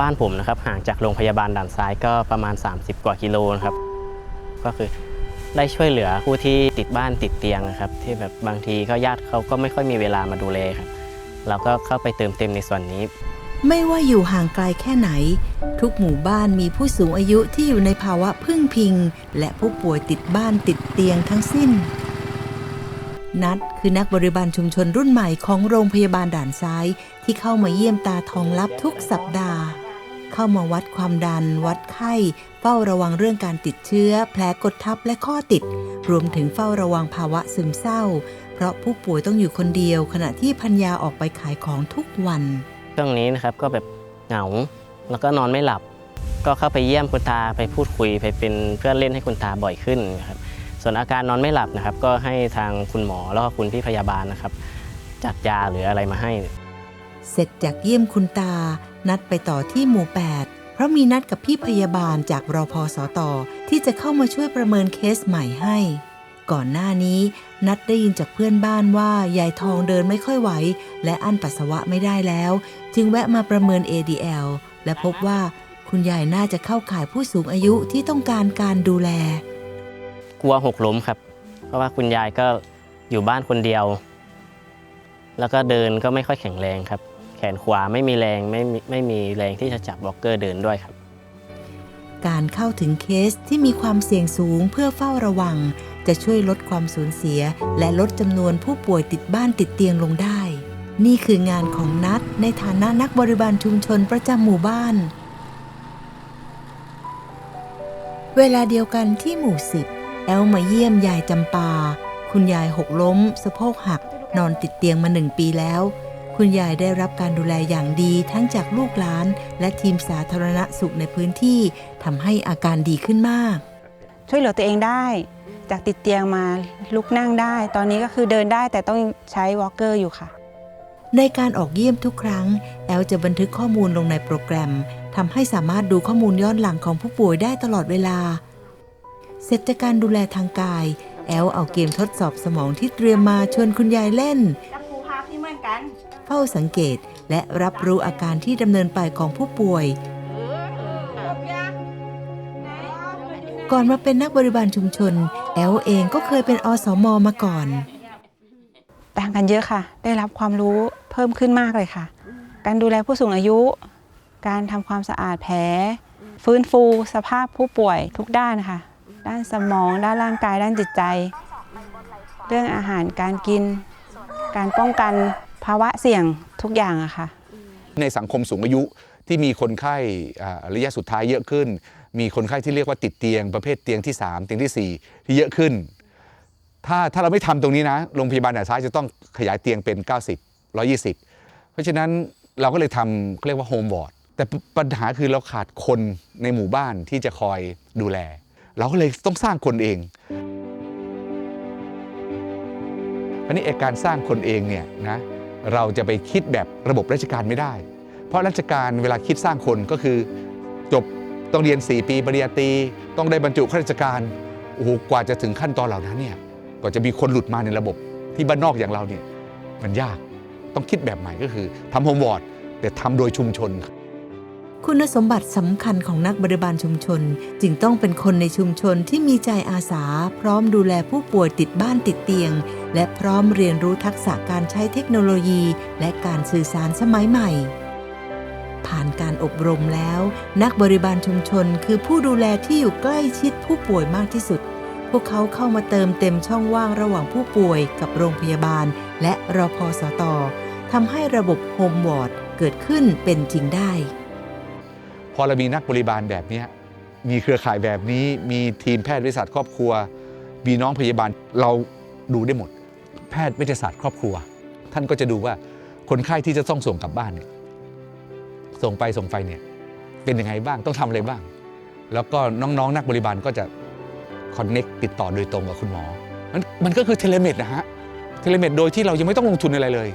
บ้านผมนะครับห่างจากโรงพยาบาลด่านซ้ายก็ประมาณ 30 กว่ากิโลนะครับ ก็คือได้ช่วยเหลือผู้ที่ติดบ้านติดเตียงนะครับ ที่แบบบางทีก็ญาติเขาก็ไม่ค่อยมีเวลามาดูแลครับ เราก็เข้าไปเติมเต็มในส่วนนี้ ไม่ว่าอยู่ห่างไกลแค่ไหน ทุกหมู่บ้านมีผู้สูงอายุที่อยู่ในภาวะพึ่งพิง และผู้ป่วยติดบ้านติดเตียงทั้งสิ้น นัดคือนักบริบาลชุมชนรุ่นใหม่ของโรงพยาบาลด่านซ้าย ที่เข้ามาเยี่ยมตาทองลับทุกสัปดาห์ เข้ามาวัดความดัน วัดไข้ เฝ้าระวังเรื่องการติดเชื้อ แผลกดทับและข้อติด รวมถึงเฝ้าระวังภาวะซึมเศร้า เพราะผู้ป่วยต้องอยู่คนเดียว ขณะที่พัญญาออกไปขายของทุกวัน ช่วงนี้นะครับก็แบบเหงาแล้วก็นอนไม่หลับ ก็เข้าไปเยี่ยมคุณตาไปพูดคุยไปเป็นเพื่อนเล่นให้คุณตาบ่อยขึ้นนะครับส่วนอาการนอนไม่หลับนะครับ ก็ให้ทางคุณหมอแล้วก็คุณพี่พยาบาลนะครับ จัดยาหรืออะไรมาให้ เสร็จจากเยี่ยมคุณตา นัดไปต่อที่หมู่ 8 เพราะมีนัดกับพี่พยาบาลจากรอพอสตที่จะเข้ามาช่วยประเมินเคสใหม่ให้ ก่อนหน้านี้ นัดได้ยินจากเพื่อนบ้านว่ายายทองเดินไม่ค่อยไหว และอั้นปัสสาวะไม่ได้แล้ว จึงแวะมาประเมิน ADL และพบว่าคุณยายน่าจะเข้าข่ายผู้สูงอายุที่ต้องการการดูแล กลัวหกล้มครับ เพราะว่าคุณยายก็อยู่บ้านคนเดียว แล้วก็เดินก็ไม่ค่อยแข็งแรงครับ นขวาไม่มีแรงไม่มีไม่มีแรงที่จะจับวอลเกอร์เดินด้วยครับ การเข้าถึงเคสที่มีความเสี่ยงสูงเพื่อเฝ้าระวัง จะช่วยลดความสูญเสีย และลดจำนวนผู้ป่วยติดบ้านติดเตียงลงได้ นี่คืองานของนัดในฐานะนักบริบาลชุมชนประจำหมู่บ้าน เวลาเดียวกันที่หมู่สิบแอลมาเยี่ยมยายจำปา คุณยายหกล้ม สะโพกหัก นอนติดเตียงมาหนึ่งปีแล้ว คุณยายได้รับการดูแลอย่างดีทั้งจากลูกหลาน และทีมสาธารณสุขในพื้นที่ทำให้อาการดีขึ้นมาก ช่วยเหลือตัวเองได้ จากติดเตียงมาลุกนั่งได้ ตอนนี้ก็คือเดินได้แต่ต้องใช้วอล์กเกอร์อยู่ค่ะ ในการออกเยี่ยมทุกครั้ง แอลจะบันทึกข้อมูลลงในโปรแกรมทำให้สามารถดูข้อมูลย้อนหลังของผู้ป่วยได้ตลอดเวลา เสร็จจากการดูแลทางกาย แอลเอาเกมทดสอบสมองที่เตรียมมาชวนคุณยายเล่นกับครูพาที่เหมือนกัน เฝ้าสังเกตและรับรู้อาการที่ดำเนินไปของผู้ป่วย ก่อนมาเป็นนักบริบาลชุมชน แอลเองก็เคยเป็นอสมมาก่อน ต่างกันเยอะค่ะ ได้รับความรู้เพิ่มขึ้นมากเลยค่ะ การดูแลผู้สูงอายุ การทำความสะอาดแผล ฟื้นฟูสภาพผู้ป่วยทุกด้านนะคะด้านสมอง ด้านร่างกาย ด้านจิตใจ เรื่องอาหารการกิน การป้องกัน ภาวะเสี่ยงทุกอย่างอะค่ะ ในสังคมสูงอายุที่มีคนไข้ระยะสุดท้ายเยอะขึ้น มีคนไข้ที่เรียกว่าติดเตียง ประเภทเตียงที่ 3 เตียงทีสี่4 ที่เยอะขึ้น ถ้าถ้าเราไม่ทำตรงนี้นะโรงพยาบาลด่านซ้ายจะต้องขยายเตียงเป็น 90 120 เพราะฉะนั้นเราก็เลยทำเขาเรียกว่าโฮมวอร์ดแต่ปัญหาคือเราขาดคนในหมู่บ้านที่จะคอยดูแล เราก็เลยต้องสร้างคนเองอันนี้ไอ้การสร้างคนเองเนี่ยนะ เราจะไปคิดแบบระบบราชการไม่ได้ เพราะราชการเวลาคิดสร้างคนก็คือจบต้องเรียน 4 ปีปริญญาตรีต้องได้บรรจุข้าราชการโอ้โหกว่าจะถึงขั้นตอนเหล่านั้นเนี่ยกว่าจะมีคนหลุดมาในระบบที่บ้านนอกอย่างเราเนี่ยมันยากต้องคิดแบบใหม่ก็คือทำโฮมวอร์ดแต่ทำโดยชุมชน คุณสมบัติสำคัญของนักบริบาลชุมชน จึงต้องเป็นคนในชุมชนที่มีใจอาสา พร้อมดูแลผู้ป่วยติดบ้านติดเตียง และพร้อมเรียนรู้ทักษะการใช้เทคโนโลยีและการสื่อสารสมัยใหม่ ผ่านการอบรมแล้ว นักบริบาลชุมชนคือผู้ดูแลที่อยู่ใกล้ชิดผู้ป่วยมากที่สุด พวกเขาเข้ามาเติมเต็มช่องว่างระหว่างผู้ป่วยกับโรงพยาบาล และรอพอสตทำให้ระบบโฮมวอร์ดเกิดขึ้นเป็นจริงได้ พอเรามีนักบริบาลแบบนี้มีเครือข่ายแบบนี้มีทีมแพทย์วิทยาศาสตร์ครอบครัว มีน้องพยาบาลเราดูได้หมด พทย์วิทยาศาสตร์ครอบครัว ท่านก็จะดูว่าคนไข้ที่จะต้องส่งกลับบ้านเนี่ยส่งไปส่งไปเนี่ยเป็นยังไงบ้างต้องทำอะไรบ้าง แล้วก็น้องๆ นักบริบาลก็จะคอนเน็กติดต่อโดยตรงกับคุณหมอ มันมันก็คือเทเลเมดนะฮะ เทเลเมดโดยที่เรายังไม่ต้องลงทุนอะไรเลย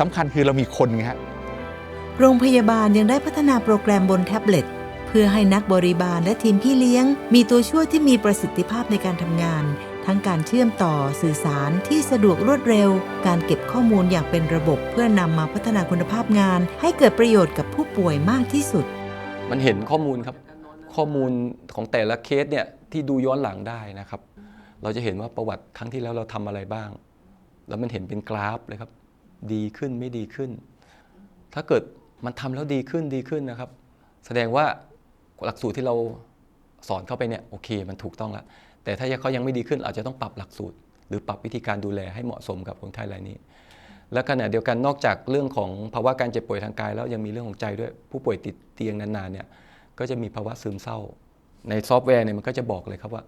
สำคัญคือเรามีคนไงฮะ โรงพยาบาลยังได้พัฒนาโปรแกรมบนแท็บเล็ตเพื่อให้นักบริบาลและทีมพี่เลี้ยง มีตัวช่วยที่มีประสิทธิภาพในการทำงาน ทั้งการเชื่อมต่อสื่อสารที่สะดวกรวดเร็ว การเก็บข้อมูลอย่างเป็นระบบเพื่อนำมาพัฒนาคุณภาพงาน ให้เกิดประโยชน์กับผู้ป่วยมากที่สุด มันเห็นข้อมูลครับ ข้อมูลของแต่ละเคสเนี่ยที่ดูย้อนหลังได้นะครับ เราจะเห็นว่าประวัติครั้งที่แล้วเราทำอะไรบ้าง แล้วมันเห็นเป็นกราฟเลยครับ ดีขึ้นไม่ดีขึ้น ถ้าเกิดมันทำแล้วดีขึ้นดีขึ้นนะครับ แสดงว่าหลักสูตรที่เราสอนเข้าไปเนี่ยโอเค มันถูกต้องแล้ว แต่ถ้าเขายังไม่ดีขึ้นอาจจะต้องปรับหลักสูตร หรือปรับวิธีการดูแลให้เหมาะสมกับคนไข้รายนี้ และขณะเดียวกันนอกจากเรื่องของภาวะการเจ็บป่วยทางกาย แล้วยังมีเรื่องของใจด้วยผู้ป่วยติดเตียงนานๆเนี่ยก็จะมีภาวะซึมเศร้า ในซอฟต์แวร์เนี่ยมันก็จะบอกเลยครับว่า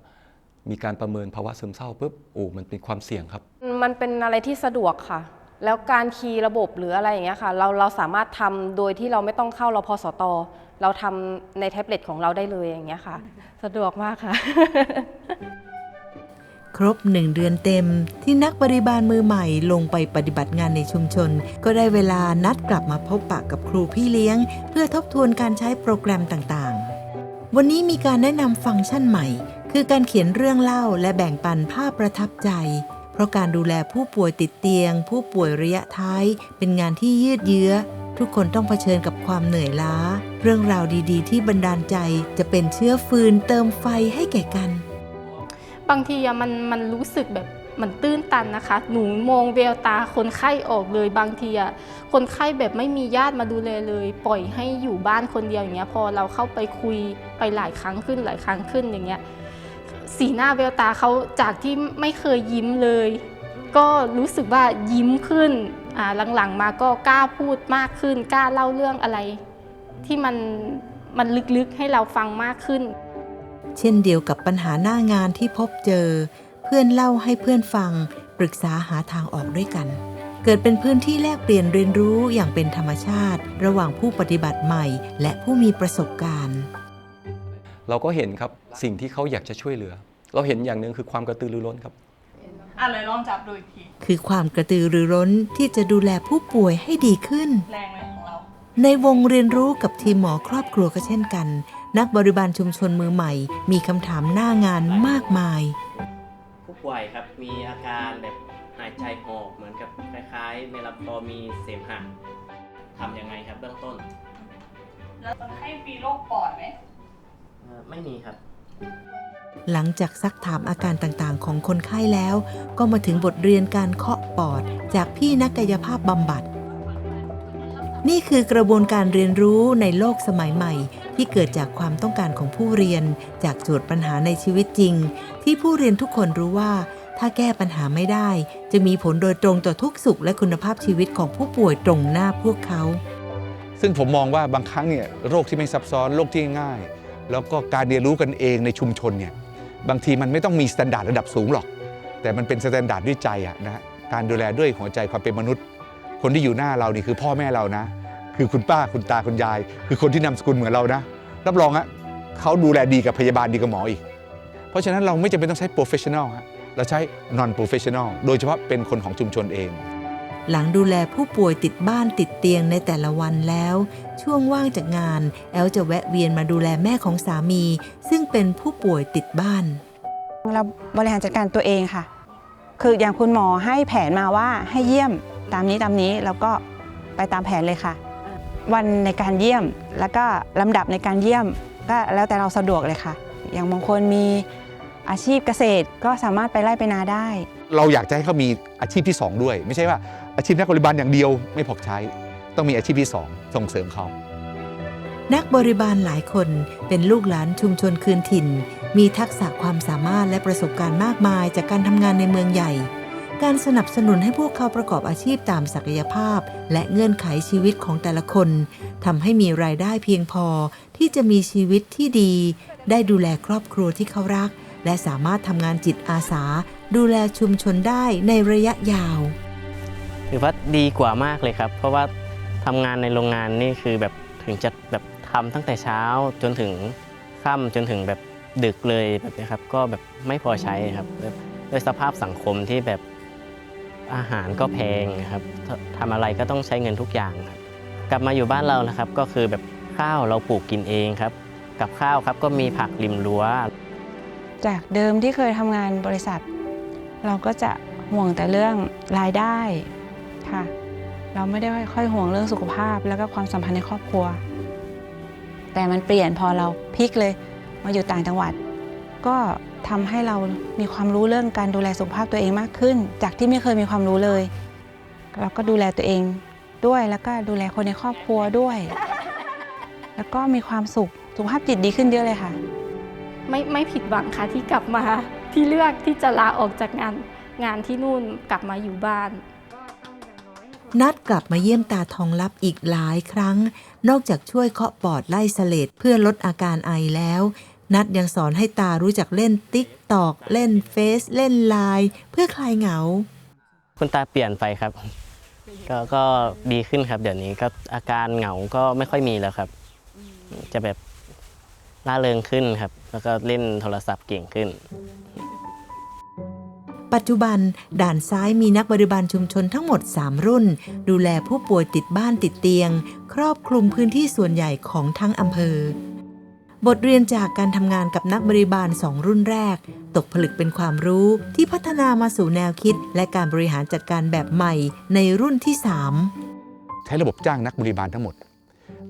มีการประเมินภาวะซึมเศร้าปุ๊บโอ้มันเป็นความเสี่ยงครับ มันเป็นอะไรที่สะดวกค่ะ แล้วการคีย์ระบบหรืออะไรอย่างเงี้ยค่ะเราเราสามารถทำโดยที่เราไม่ต้องเข้ารพสตเราทำในแท็บเล็ตของเราได้เลยอย่างเงี้ยค่ะ สะดวกมากค่ะ ครบหนึ่งเดือนเต็มที่นักบริบาลมือใหม่ลงไปปฏิบัติงานในชุมชน ก็ได้เวลานัดกลับมาพบปะกับครูพี่เลี้ยง เพื่อทบทวนการใช้โปรแกรมต่างๆ วันนี้มีการแนะนำฟังก์ชันใหม่ คือการเขียนเรื่องเล่าและแบ่งปันภาพประทับใจ เพราะการดูแลผู้ป่วยติดเตียง ผู้ป่วยระยะท้าย เป็นงานที่ยืดเยื้อ ทุกคนต้องเผชิญกับความเหนื่อยล้า เรื่องราวดีๆ ที่บันดาลใจจะเป็นเชื้อฟืนเติมไฟให้แก่กัน บางทีอะมันมันรู้สึกแบบมันตื้นตันนะคะ หนูมองแววตาคนไข้ออกเลยบางทีอะคนไข้แบบไม่มีญาติมาดูแลเลย ปล่อยให้อยู่บ้านคนเดียวอย่างเงี้ย พอเราเข้าไปคุยไปหลายครั้งขึ้นหลายครั้งขึ้นอย่างเงี้ย สีหน้าแววตาเขาจากที่ไม่เคยยิ้มเลย ก็รู้สึกว่ายิ้มขึ้นหลังๆมาก็กล้าพูดมากขึ้น กล้าเล่าเรื่องอะไร ที่มันมันลึกๆให้เราฟังมากขึ้น เช่นเดียวกับปัญหาหน้างานที่พบเจอ เพื่อนเล่าให้เพื่อนฟัง ปรึกษาหาทางออกด้วยกัน เกิดเป็นพื้นที่แลกเปลี่ยนเรียนรู้อย่างเป็นธรรมชาติ ระหว่างผู้ปฏิบัติใหม่ และผู้มีประสบการณ์ เราก็เห็นครับสิ่งที่เขาอยากจะช่วยเหลือ เราเห็นอย่างหนึ่งคือความกระตือรือร้นครับอะเลยลองจับดูอีกทีคือความกระตือรือร้นที่จะดูแลผู้ป่วยให้ดีขึ้น แรงไหมของเรา ในวงเรียนรู้กับทีมหมอครอบครัวก็เช่นกัน นักบริบาลชุมชนมือใหม่ มีคำถามหน้างานมากมาย ผู้ป่วยครับมีอาการแบบหายใจหอบเหมือนกับคล้ายๆในลำคอมีเสมหะทำยังไงครับเบื้องต้น แล้วคนไข้มีโรคปอดไหมเอ่อ ไม่มีครับ หลังจากซักถามอาการต่างๆ ของคนไข้แล้ว ก็มาถึงบทเรียนการเคาะปอด จากพี่นักกายภาพบำบัด นี่คือกระบวนการเรียนรู้ในโลกสมัยใหม่ ที่เกิดจากความต้องการของผู้เรียน จากโจทย์ปัญหาในชีวิตจริง ที่ผู้เรียนทุกคนรู้ว่าถ้าแก้ปัญหาไม่ได้ จะมีผลโดยตรงต่อทุกสุขและคุณภาพชีวิตของผู้ป่วยตรงหน้าพวกเขา ซึ่งผมมองว่าบางครั้งเนี่ยโรคที่ไม่ซับซ้อนโรคที่ง่าย แล้วก็การเรียนรู้กันเองในชุมชนเนี่ยบางทีมันไม่ต้องมีสแตนดาร์ดระดับสูงหรอก แต่มันเป็นสแตนดาร์ดด้วยใจอะนะฮะการดูแลด้วยหัวใจความเป็นมนุษย์ คนที่อยู่หน้าเรานี่คือพ่อแม่เรานะ คือคุณป้าคุณตาคุณยาย คือคนที่นามสกุลเหมือนเรานะรับรองฮะเขาดูแลดีกับพยาบาลดีกับหมออีก เพราะฉะนั้นเราไม่จำเป็นต้องใช้ professional ฮะเราใช้ non professional โดยเฉพาะเป็นคนของชุมชนเอง หลังดูแลผู้ป่วยติดบ้านติดเตียงในแต่ละวันแล้ว ช่วงว่างจากงาน แอลจะแวะเวียนมาดูแลแม่ของสามี ซึ่งเป็นผู้ป่วยติดบ้าน เราบริหารจัดการตัวเองค่ะ คืออย่างคุณหมอให้แผนมาว่าให้เยี่ยมตามนี้ตามนี้แล้วก็ไปตามแผนเลยค่ะ วันในการเยี่ยมแล้วก็ลำดับในการเยี่ยมก็แล้วแต่เราสะดวกเลยค่ะ อย่างบางคนมีอาชีพเกษตรก็สามารถไปไร่ไปนาได้ เราอยากจะให้เขามีอาชีพที่ 2 ด้วย ไม่ใช่ว่า อาชีพนักบริบาลอย่างเดียวไม่พอใช้ ต้องมีอาชีพที่2ส่งเสริมเขานักบริบาลหลายคนเป็นลูกหลานชุมชนคืนถิ่น มีทักษะความสามารถและประสบการณ์มากมายจากการทำงานในเมืองใหญ่ การสนับสนุนให้พวกเขาประกอบอาชีพตามศักยภาพ และเงื่อนไขชีวิตของแต่ละคนทำให้มีรายได้เพียงพอที่จะมีชีวิตที่ดี ได้ดูแลครอบครัวที่เขารัก และสามารถทำงานจิตอาสา ดูแลชุมชนได้ในระยะยาว ถือว่าดีกว่ามากเลยครับ เพราะว่าทำงานในโรงงานนี่คือแบบถึงจะแบบทำตั้งแต่เช้าจนถึงค่ำจนถึงแบบดึกเลยแบบนี้ครับก็แบบไม่พอใช้ครับด้วยสภาพสังคมที่แบบอาหารก็แพงครับททำอะไรก็ต้องใช้เงินทุกอย่างครับกลับมาอยู่บ้านเรานะครับ ก็คือแบบข้าวเราปลูกกินเองครับ กับข้าวครับก็มีผักริมรั้ว จากเดิมที่เคยทำงานบริษัท เราก็จะห่วงแต่เรื่องรายได้ ค่ะ เราไม่ได้ค่อยห่วงเรื่องสุขภาพแล้วก็ความสัมพันธ์ในครอบครัว แต่มันเปลี่ยนพอเราพลิกเลยมาอยู่ต่างจังหวัด ก็ทำให้เรามีความรู้เรื่องการดูแลสุขภาพตัวเองมากขึ้น จากที่ไม่เคยมีความรู้เลย เราก็ดูแลตัวเองด้วยแล้วก็ดูแลคนในครอบครัวด้วย แล้วก็มีความสุขสุขภาพจิตดีขึ้นเยอะเลยค่ะ ไม่ไม่ผิดหวังค่ะที่กลับมาที่เลือกที่จะลาออกจากงานงานที่นู่นกลับมาอยู่บ้าน นัดกลับมาเยี่ยมตาทองลับอีกหลายครั้ง นอกจากช่วยเคาะปอดไล่เสลดเพื่อลดอาการไอแล้ว นัดยังสอนให้ตารู้จักเล่นติ๊กตอก เล่นเฟซเล่นไลน์เพื่อคลายเหงา คุณตาเปลี่ยนไปครับ ก็ก็ดีขึ้นครับ เดี๋ยวนี้ก็อาการเหงาก็ไม่ค่อยมีแล้วครับ จะแบบล่าเริงขึ้นครับ แล้วก็เล่นโทรศัพท์เก่งขึ้น ปัจจุบันด่านซ้ายมีนักบริบาลชุมชนทั้งหมด 3 รุ่น ดูแลผู้ป่วยติดบ้านติดเตียง ครอบคลุมพื้นที่ส่วนใหญ่ของทั้งอำเภอบทเรียนจากการทำงานกับนักบริบาลสองรุ่นแรก ตกผลึกเป็นความรู้ที่พัฒนามาสู่แนวคิด และการบริหารจัดการแบบใหม่ในรุ่นที่ 3 ใช้ระบบจ้างนักบริบาลทั้งหมด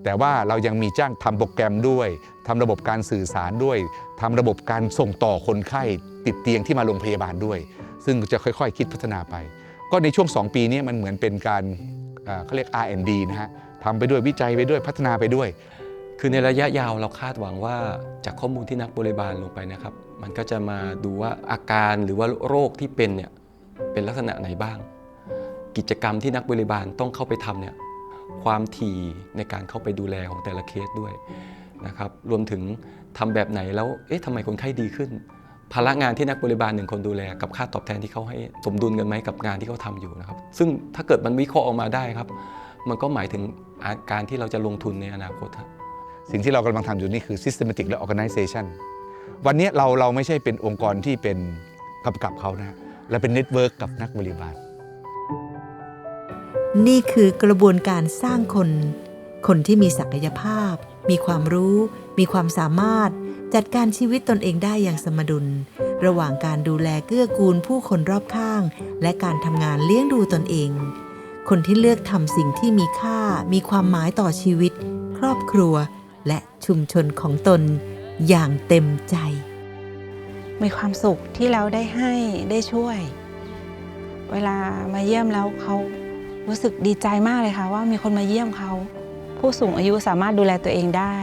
แต่ว่าเรายังมีจ้างทำโปรแกรมด้วยทำระบบการสื่อสารด้วยทำระบบการส่งต่อคนไข้ติดเตียงที่มาโรงพยาบาลด้วย ซึ่งจะค่อยๆ คิดพัฒนาไป ก็ในช่วง 2 ปีนี้มันเหมือนเป็นการเอ่อเขาเรียก R&D นะฮะทำไปด้วยวิจัยไปด้วยพัฒนาไปด้วย คือในระยะยาวเราคาดหวังว่าจากข้อมูลที่นักบริบาลลงไปนะครับ มันก็จะมาดูว่าอาการหรือว่าโรคที่เป็นเนี่ยเป็นลักษณะไหนบ้าง กิจกรรมที่นักบริบาลต้องเข้าไปทำเนี่ยความถี่ในการเข้าไปดูแลของแต่ละเคสด้วยนะครับรวมถึงทำแบบไหนแล้วเอ๊ะทำไมคนไข้ดีขึ้น ภาระงานที่นักบริบาลหนึ่งคนดูแลกับค่าตอบแทนที่เขาให้สมดุลกันไหมกับงานที่เขาทำอยู่นะครับ ซึ่งถ้าเกิดมันวิเคราะห์ออกมาได้ครับ มันก็หมายถึงอาการที่เราจะลงทุนในอนาคตครับสิ่งที่เรากำลังทำอยู่นี่คือ systematic และ organization วันนี้เราเราไม่ใช่เป็นองค์กรที่เป็นกำกับเขานะฮะเราเป็นเน็ตเวิร์กกับนักบริบาล นี่คือกระบวนการสร้างคน คนที่มีศักยภาพ มีความรู้ มีความสามารถ จัดการชีวิตตนเองได้อย่างสมดุล ระหว่างการดูแลเกื้อกูลผู้คนรอบข้าง และการทำงานเลี้ยงดูตนเอง คนที่เลือกทำสิ่งที่มีค่ามีความหมายต่อชีวิต ครอบครัว และชุมชนของตนอย่างเต็มใจ มีความสุขที่เราได้ให้ได้ช่วย เวลามาเยี่ยมแล้วเขารู้สึกดีใจมากเลยค่ะว่ามีคนมาเยี่ยมเขา ผู้สูงอายุสามารถดูแลตัวเองได้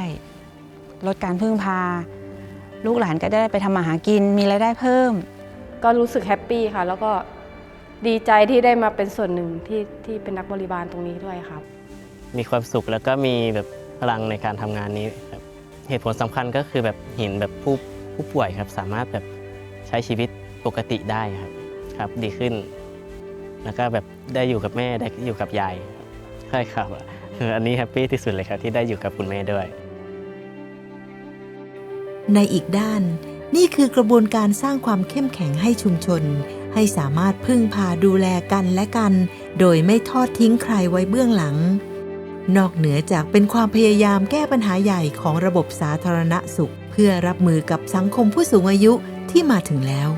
ลดการพึ่งพา ลูกหลานก็ได้ไปทำมาหากินมีรายได้เพิ่ม ก็รู้สึกแฮปปี้ค่ะ แล้วก็ดีใจที่ได้มาเป็นส่วนหนึ่งที่ที่เป็นนักบริบาลตรงนี้ด้วยครับ มีความสุขแล้วก็มีแบบพลังในการทำงานนี้ครับเหตุผลสำคัญก็คือแบบเห็นแบบผู้ผู้ป่วยครับสามารถแบบใช้ชีวิตปกติได้ครับครับดีขึ้น แล้วก็แบบได้อยู่กับแม่ได้อยู่กับยายใช่ครับอันนี้แฮปปี้ที่สุดเลยครับที่ได้อยู่กับคุณแม่ด้วย ในอีกด้าน นี่คือกระบวนการสร้างความเข้มแข็งให้ชุมชน ให้สามารถพึ่งพาดูแลกันและกัน โดยไม่ทอดทิ้งใครไว้เบื้องหลัง นอกเหนือจากเป็นความพยายามแก้ปัญหาใหญ่ของระบบสาธารณสุข เพื่อรับมือกับสังคมผู้สูงอายุที่มาถึงแล้ว